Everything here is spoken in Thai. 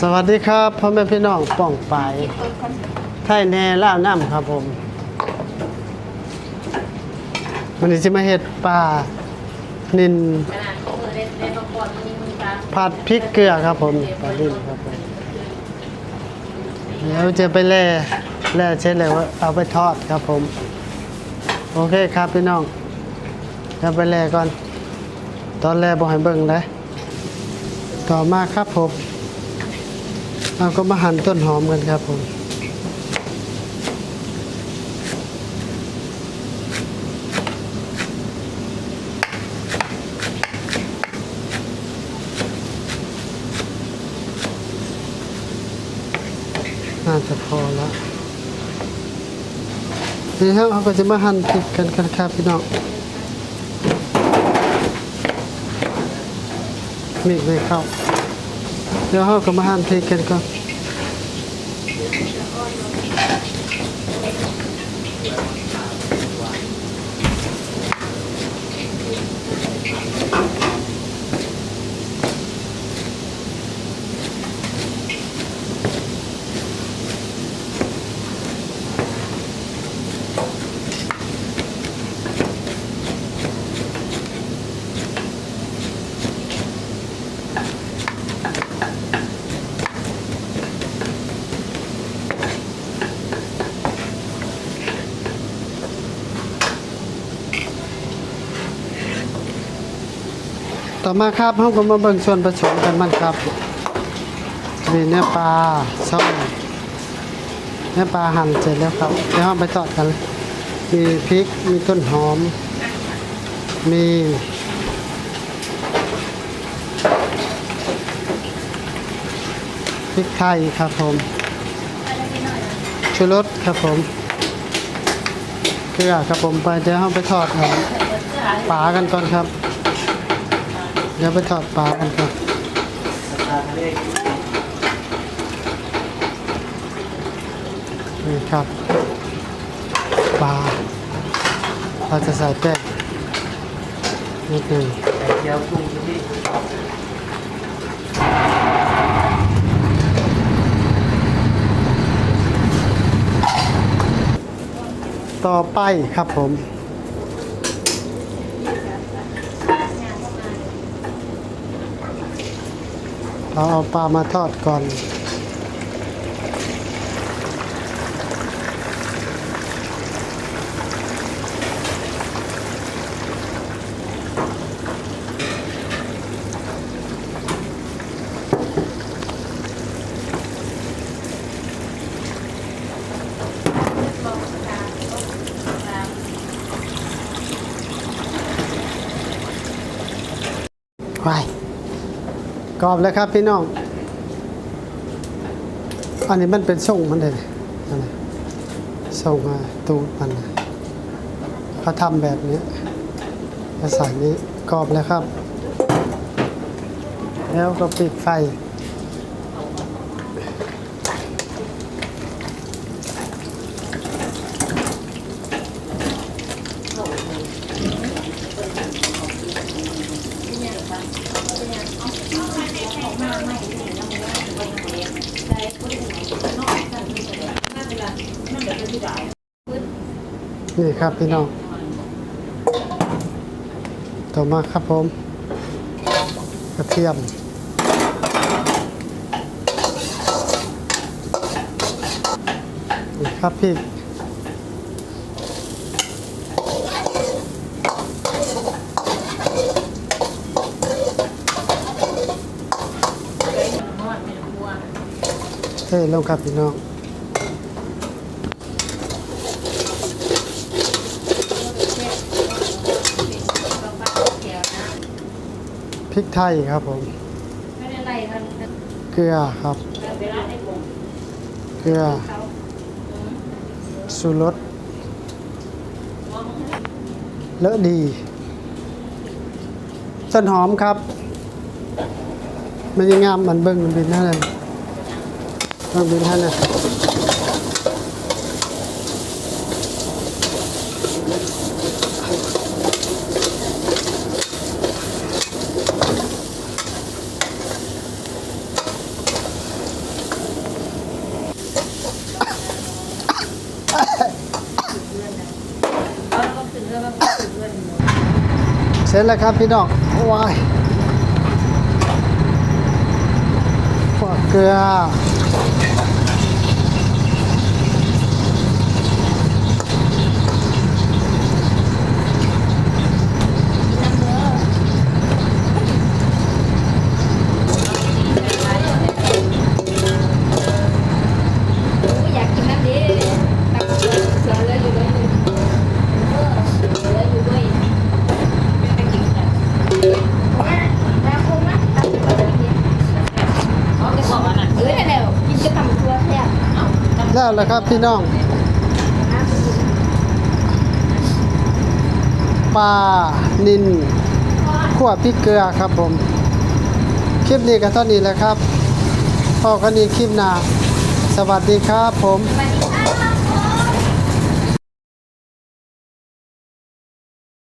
สวัสดีครับพ่อแม่พี่น้องป้องไปไทยแน่ล่าน้ำครับผมวันนี้จะมาเห็ดปลานิ่มผัดพริกเกลือครับผมปลานินครับผมเดี๋ยวจะไปแล่แล่เช็ดเลยว่าเอาไปทอดครับผม โอเคครับพี่น้องจะไปแล่ก่อน ตอนแรกบอกให้เบิ่งเลยต่อมาครับผม เราก็มาหั่นต้นหอมกันครับผมน่าจะพอแล้วนี่ครับเราก็จะมาหั่นพริกกันกันครับพี่น้องมีไหมครับ เดี๋ยวเขาก็มาหั่นพริกกันก่อน ต่อมาครับเราก็มาเบิ่งส่วนผสมกันมันครับมีเนื้อปลาส้มเนื้อปลาหั่นเสร็จแล้วครับเดี๋ยวเราไปทอดกันเลยมีพริกมีต้นหอม มีพริกไทยครับผมชูรสครับผมเกลือครับผมไปเดี๋ยวเราไปทอดปลากันก่อนครับ เดี๋ยวไปทอดปลากันครับนี่ครับปลาเราจะใส่แป้งนิดหนึ่งเจียวกุ้งที่ต่อไปครับผม เราเอาปลามาทอดก่อนไป กรอบแล้วครับพี่น้อง อันนี้มันเป็นส่งมันเลยอันนี้ส่งมาตูดมันนเขาทำแบบนี้ภาษานี้กรอบแล้วครับ แล้วก็ปิดไฟ นี่ครับพี่น้องต่อมาครับผม กระเทียมนี่ครับพี่เฮ้ยลงครับพี่น้อง ริกไทยครับผม ไม่ได้ไล่กันเกลือครับ เวลาได้ผมเกลือเขาสูรสเลอะดี ต้นหอมครับ มันยังงามมันเบิ้งมันบินเท่านั้นต้องบินเท่านั้น ร็จแล้วครับพี่น้องว้ายขวเกลือ จะทำตัวแซ่บเอาทำแล้วแล้วครับพี่น้องปลานินขั่วพริกเกลือครับผม คลิปนี้ก็เท่านี้แหละครับพอกันนี้คลิปหน้าสวัสดีครับผมสวัสดี